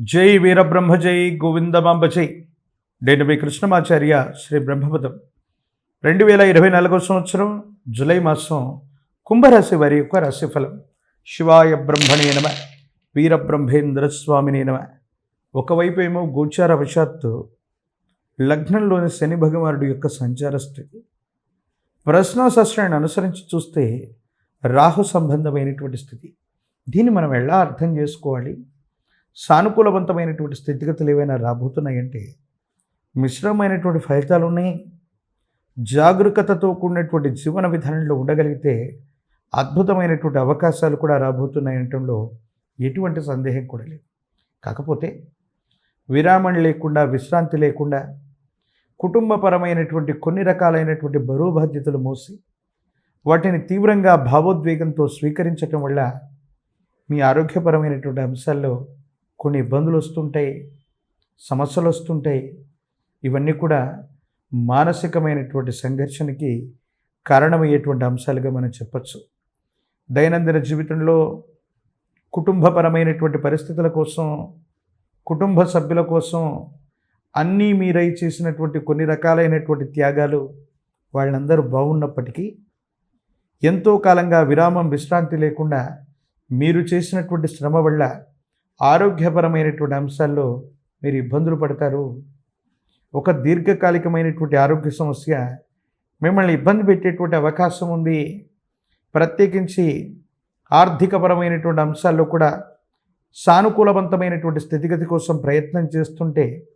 జై వీరబ్రహ్మ జై గోవిందమాంబ జై. నేను మీ కృష్ణమాచార్య శ్రీ బ్రహ్మపదం. రెండు వేల ఇరవై నాలుగో సంవత్సరం జూలై మాసం కుంభరాశి వారి యొక్క రాశిఫలం. శివాయ బ్రహ్మణే నమ వీరబ్రహ్మేంద్ర స్వామిని నమ. ఒకవైపు ఏమో గోచార వశాత్తు లగ్నంలోని శని భగవానుడి యొక్క సంచార స్థితి. ప్రశ్నశాస్త్రాన్ని అనుసరించి చూస్తే రాహు సంబంధమైనటువంటి స్థితి. దీన్ని మనం ఎలా అర్థం చేసుకోవాలి? సానుకూలవంతమైనటువంటి స్థితిగతులు ఏవైనా రాబోతున్నాయంటే మిశ్రమైనటువంటి ఫలితాలు ఉన్నాయి జాగరూకతతో కూడినటువంటి జీవన విధానంలో ఉండగలిగితే అద్భుతమైనటువంటి అవకాశాలు కూడా రాబోతున్నాయనటంలో ఎటువంటి సందేహం కూడా లేదు. కాకపోతే విరామం లేకుండా విశ్రాంతి లేకుండా కుటుంబపరమైనటువంటి కొన్ని రకాలైనటువంటి బరువు బాధ్యతలు మోసి వాటిని తీవ్రంగా భావోద్వేగంతో స్వీకరించటం వల్ల మీ ఆరోగ్యపరమైనటువంటి అంశాల్లో కొన్ని ఇబ్బందులు వస్తుంటాయి సమస్యలు వస్తుంటాయి. ఇవన్నీ కూడా మానసికమైనటువంటి సంఘర్షణకి కారణమయ్యేటువంటి అంశాలుగా మనం చెప్పచ్చు. దైనందిన జీవితంలో కుటుంబపరమైనటువంటి పరిస్థితుల కోసం కుటుంబ సభ్యుల కోసం అన్నీ మీరై చేసినటువంటి కొన్ని రకాలైనటువంటి త్యాగాలు వాళ్ళందరూ బాగున్నప్పటికీ ఎంతో కాలంగా విరామం విశ్రాంతి లేకుండా మీరు చేసినటువంటి శ్రమ వల్ల ఆరోగ్యపరమైనటువంటి అంశాల్లో మీరు ఇబ్బందులు పడతారు. ఒక దీర్ఘకాలికమైనటువంటి ఆరోగ్య సమస్య మిమ్మల్ని ఇబ్బంది పెట్టేటువంటి అవకాశం ఉంది. ప్రత్యేకించి ఆర్థికపరమైనటువంటి అంశాల్లో కూడా సానుకూలవంతమైనటువంటి స్థితిగతి కోసం ప్రయత్నం చేస్తుంటే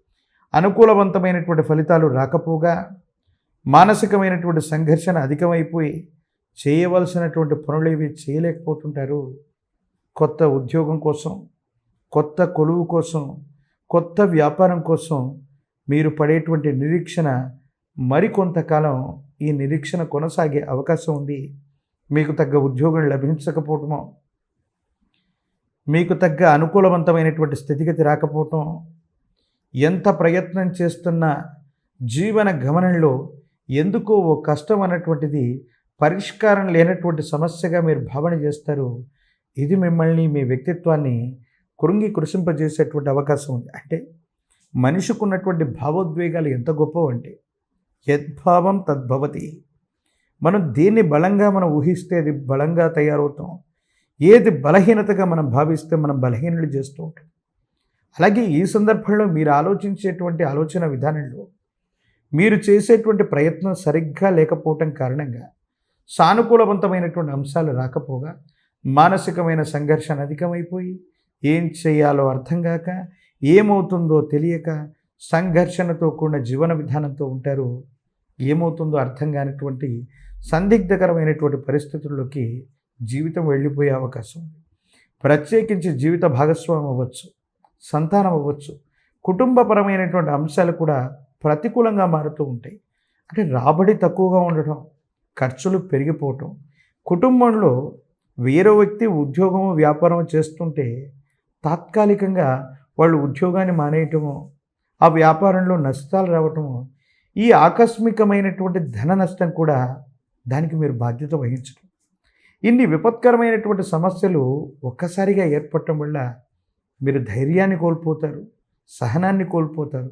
అనుకూలవంతమైనటువంటి ఫలితాలు రాకపోగా మానసికమైనటువంటి సంఘర్షణ అధికమైపోయి చేయవలసినటువంటి పనులు ఇవి చేయలేకపోతుంటారు. కొత్త ఉద్యోగం కోసం కొత్త కొలువు కోసం కొత్త వ్యాపారం కోసం మీరు పడేటువంటి నిరీక్షణ మరికొంతకాలం ఈ నిరీక్షణ కొనసాగే అవకాశం ఉంది. మీకు తగ్గ ఉద్యోగం లభించకపోవటమో మీకు తగ్గ అనుకూలవంతమైనటువంటి స్థితిగతి రాకపోవటం ఎంత ప్రయత్నం చేస్తున్నా జీవన గమనంలో ఎందుకో ఓ కష్టం అన్నటువంటిది పరిష్కారం లేనటువంటి సమస్యగా మీరు భావన చేస్తారు. ఇది మిమ్మల్ని మీ వ్యక్తిత్వాన్ని కృంగి కృషింపజేసేటువంటి అవకాశం ఉంది. అంటే మనిషికి ఉన్నటువంటి భావోద్వేగాలు ఎంత గొప్పవంటే యద్భావం తద్భవతి. మనం దేన్ని బలంగా మనం ఊహిస్తే అది బలంగా తయారవుతాం. ఏది బలహీనతగా మనం భావిస్తే మనం బలహీనలు చేస్తూ ఉంటాం. అలాగే ఈ సందర్భంలో మీరు ఆలోచించేటువంటి ఆలోచన విధానంలో మీరు చేసేటువంటి ప్రయత్నం సరిగ్గా లేకపోవటం కారణంగా సానుకూలవంతమైనటువంటి అంశాలు రాకపోగా మానసికమైన సంఘర్షణ అధికమైపోయి ఏం చేయాలో అర్థం కాక ఏమవుతుందో తెలియక సంఘర్షణతో కూడిన జీవన విధానంతో ఉంటారు. ఏమవుతుందో అర్థం కానిటువంటి సందిగ్ధకరమైనటువంటి పరిస్థితుల్లోకి జీవితం వెళ్ళిపోయే అవకాశం ఉంది. ప్రత్యేకించి జీవిత భాగస్వామి అవ్వచ్చు సంతానం అవ్వచ్చు కుటుంబపరమైనటువంటి అంశాలు కూడా ప్రతికూలంగా మారుతూ ఉంటాయి. అంటే రాబడి తక్కువగా ఉండటం ఖర్చులు పెరిగిపోవటం కుటుంబంలో వేరే వ్యక్తి ఉద్యోగం వ్యాపారం చేస్తుంటే తాత్కాలికంగా వాళ్ళు ఉద్యోగాన్ని మానేయటము ఆ వ్యాపారంలో నష్టాలు రావటము ఈ ఆకస్మికమైనటువంటి ధన నష్టం కూడా దానికి మీరు బాధ్యత వహించడం ఇన్ని విపత్కరమైనటువంటి సమస్యలు ఒక్కసారిగా ఏర్పడటం వల్ల మీరు ధైర్యాన్ని కోల్పోతారు సహనాన్ని కోల్పోతారు.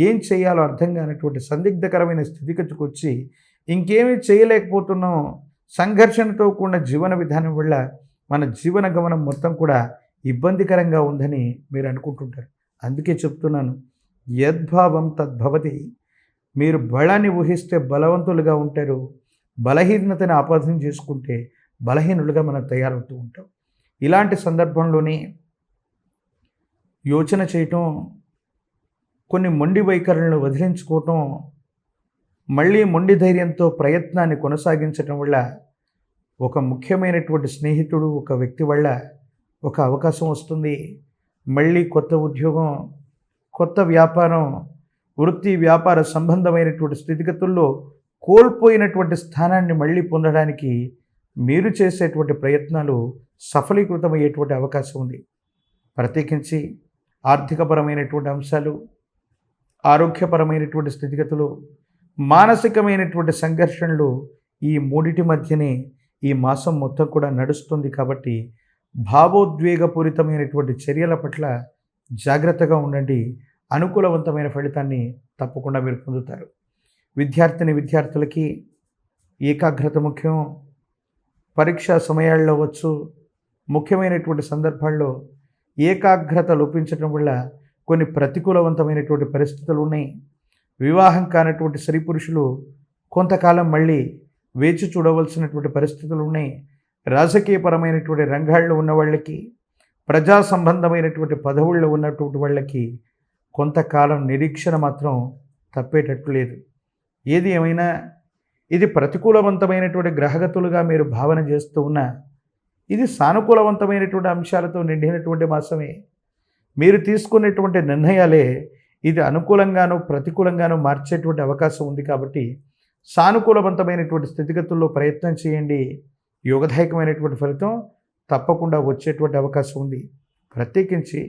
ఏం చేయాలో అర్థం కానటువంటి సందిగ్ధకరమైన స్థితిగతికి వచ్చి ఇంకేమీ చేయలేకపోతున్నాం. సంఘర్షణతో కూడిన జీవన విధానం వల్ల మన జీవన గమనం మొత్తం కూడా ఇబ్బందికరంగా ఉందని మీరు అనుకుంటుంటారు. అందుకే చెప్తున్నాను యద్భావం తద్భవతి. మీరు బలాన్ని ఊహిస్తే బలవంతులుగా ఉంటారు బలహీనతని ఆపాదన చేసుకుంటే బలహీనులుగా మనం తయారవుతూ ఉంటాం. ఇలాంటి సందర్భంలోనే యోచన చేయటం కొన్ని మొండి వైఖరులను వదిలించుకోవటం మళ్ళీ మొండి ధైర్యంతో ప్రయత్నాన్ని కొనసాగించటం వల్ల ఒక ముఖ్యమైనటువంటి స్నేహితుడు ఒక వ్యక్తి వల్ల ఒక అవకాశం వస్తుంది. మళ్ళీ కొత్త ఉద్యోగం కొత్త వ్యాపారం వృత్తి వ్యాపార సంబంధమైనటువంటి స్థితిగతుల్లో కోల్పోయినటువంటి స్థానాన్ని మళ్ళీ పొందడానికి మీరు చేసేటువంటి ప్రయత్నాలు సఫలీకృతమయ్యేటువంటి అవకాశం ఉంది. ప్రత్యేకించి ఆర్థికపరమైనటువంటి అంశాలు ఆరోగ్యపరమైనటువంటి స్థితిగతులు మానసికమైనటువంటి సంఘర్షణలు ఈ మూడిటి మధ్యనే ఈ మాసం మొత్తం కూడా నడుస్తుంది కాబట్టి భావోద్వేగపూరితమైనటువంటి చర్యల పట్ల జాగ్రత్తగా ఉండండి. అనుకూలవంతమైన ఫలితాన్ని తప్పకుండా మీరు పొందుతారు. విద్యార్థిని విద్యార్థులకి ఏకాగ్రత ముఖ్యం. పరీక్షా సమయాల్లో వచ్చు ముఖ్యమైనటువంటి సందర్భాల్లో ఏకాగ్రత లోపించడం వల్ల కొన్ని ప్రతికూలవంతమైనటువంటి పరిస్థితులు ఉన్నాయి. వివాహం కానటువంటి స్త్రీ పురుషులు కొంతకాలం మళ్ళీ వేచి చూడవలసినటువంటి పరిస్థితులు ఉన్నాయి. రాజకీయపరమైనటువంటి రంగాల్లో ఉన్న వాళ్ళకి ప్రజా సంబంధమైనటువంటి పదవుల్లో ఉన్నటువంటి వాళ్ళకి కొంతకాలం నిరీక్షణ మాత్రం తప్పేటట్టు లేదు. ఏది ఏమైనా ఇది ప్రతికూలవంతమైనటువంటి గ్రహగతులుగా మీరు భావన చేస్తూ ఉన్న ఇది సానుకూలవంతమైనటువంటి అంశాలతో నిండినటువంటి మాసమే మీరు తీసుకునేటువంటి నిర్ణయాలే ఇది అనుకూలంగానో ప్రతికూలంగానో మార్చేటువంటి అవకాశం ఉంది కాబట్టి సానుకూలవంతమైనటువంటి స్థితిగతుల్లో ప్రయత్నం చేయండి. యోగదాయకమైనటువంటి ఫలితం తప్పకుండా వచ్చేటువంటి అవకాశం ఉంది. ప్రత్యేకించి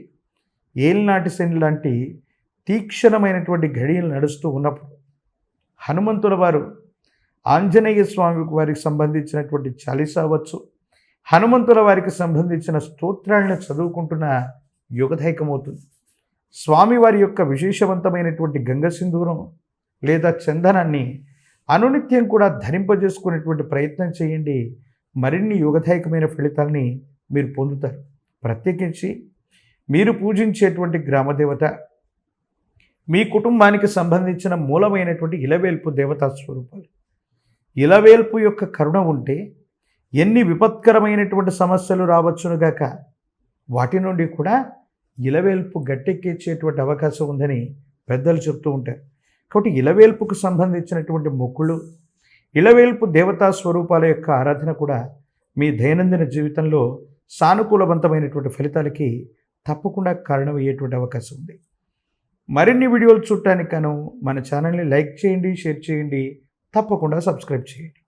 ఏలినాటి శని లాంటి తీక్షణమైనటువంటి ఘడియలు నడుస్తూ ఉన్నప్పుడు హనుమంతుల వారు ఆంజనేయ స్వామి వారికి సంబంధించినటువంటి చాలీస అవ్వచ్చు హనుమంతుల వారికి సంబంధించిన స్తోత్రాలను చదువుకుంటున్న యుగదాయకమవుతుంది. స్వామివారి యొక్క విశేషవంతమైనటువంటి గంగ సింధూరం లేదా చందనాన్ని అనునిత్యం కూడా ధరింపజేసుకునేటువంటి ప్రయత్నం చేయండి. మరిన్ని యుగదాయకమైన ఫలితాల్ని మీరు పొందుతారు. ప్రత్యేకించి మీరు పూజించేటువంటి గ్రామదేవత మీ కుటుంబానికి సంబంధించిన మూలమైనటువంటి ఇలవేల్పు దేవతా స్వరూపాలు. ఇలవేల్పు యొక్క కరుణ ఉంటే ఎన్ని విపత్కరమైనటువంటి సమస్యలు రావచ్చునుగాక వాటి నుండి కూడా ఇలవేల్పు గట్టెక్కించేటువంటి అవకాశం ఉందని పెద్దలు చెప్తూ ఉంటారు. కాబట్టి ఇలవేల్పుకు సంబంధించినటువంటి మొక్కులు ఇలవేల్పు దేవతా స్వరూపాల యొక్క ఆరాధన కూడా మీ దైనందిన జీవితంలో సానుకూలవంతమైనటువంటి ఫలితాలకి తప్పకుండా కారణమయ్యేటువంటి అవకాశం ఉంది. మరిన్ని వీడియోలు చూడటానికి గాను మన ఛానల్ని లైక్ చేయండి షేర్ చేయండి తప్పకుండా సబ్స్క్రైబ్ చేయండి.